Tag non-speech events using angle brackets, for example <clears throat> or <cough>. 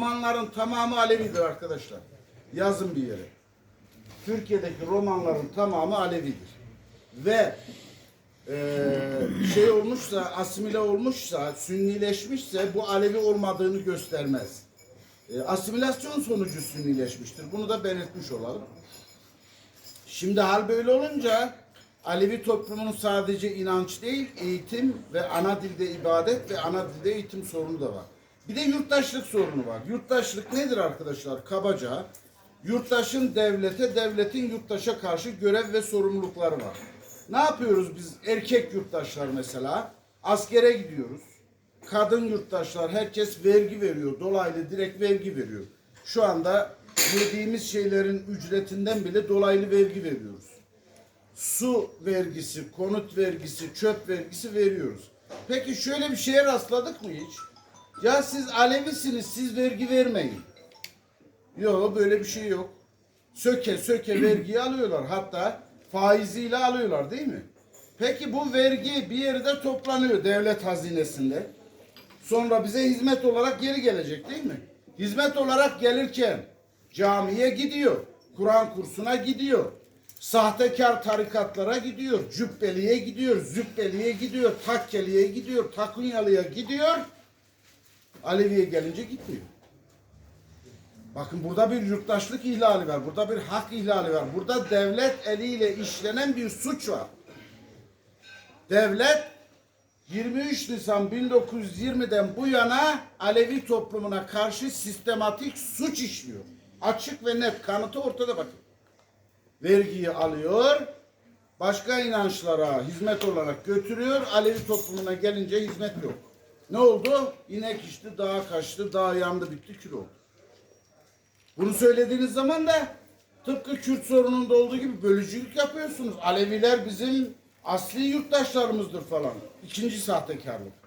romanların tamamı Alevidir arkadaşlar. Yazın bir yere. Türkiye'deki romanların tamamı Alevidir. Ve eee, şey olmuşsa, asimile olmuşsa, sünnileşmişse bu Alevi olmadığını göstermez. E, asimilasyon sonucu sünnileşmiştir. Bunu da belirtmiş olalım. Şimdi hal böyle olunca Alevi toplumunun sadece inanç değil, eğitim ve ana dilde ibadet ve ana dilde eğitim sorunu da var. Bir de yurttaşlık sorunu var. Yurttaşlık nedir arkadaşlar? Kabaca yurttaşın devlete, devletin yurttaşa karşı görev ve sorumlulukları var. Ne yapıyoruz biz erkek yurttaşlar mesela? Askere gidiyoruz. Kadın yurttaşlar herkes vergi veriyor. Dolaylı direkt vergi veriyor. Şu anda yediğimiz şeylerin ücretinden bile dolaylı vergi veriyoruz su vergisi, konut vergisi, çöp vergisi veriyoruz. Peki şöyle bir şeye rastladık mı hiç? Ya siz Alevisiniz, siz vergi vermeyin. Yok böyle bir şey yok. Söke söke <clears throat> vergiyi alıyorlar. Hatta faiziyle alıyorlar değil mi? Peki bu vergi bir yerde toplanıyor devlet hazinesinde. Sonra bize hizmet olarak geri gelecek değil mi? Hizmet olarak gelirken camiye gidiyor. Kur'an kursuna gidiyor. Sahtekar tarikatlara gidiyor. Cübbeliye gidiyor. Zübbeliye gidiyor. Takkeliye gidiyor. Takunyalıya gidiyor. Aleviye gelince gitmiyor. Bakın burada bir yurttaşlık ihlali var. Burada bir hak ihlali var. Burada devlet eliyle işlenen bir suç var. Devlet 23 Nisan 1920'den bu yana Alevi toplumuna karşı sistematik suç işliyor. Açık ve net kanıtı ortada bakın. Vergiyi alıyor, başka inançlara hizmet olarak götürüyor. Alevi toplumuna gelince hizmet yok. Ne oldu? İnek içti, dağa kaçtı, dağ yandı, bitti, kül oldu. Bunu söylediğiniz zaman da tıpkı Kürt sorununda olduğu gibi bölücülük yapıyorsunuz. Aleviler bizim asli yurttaşlarımızdır falan. İkinci sahtekarlık.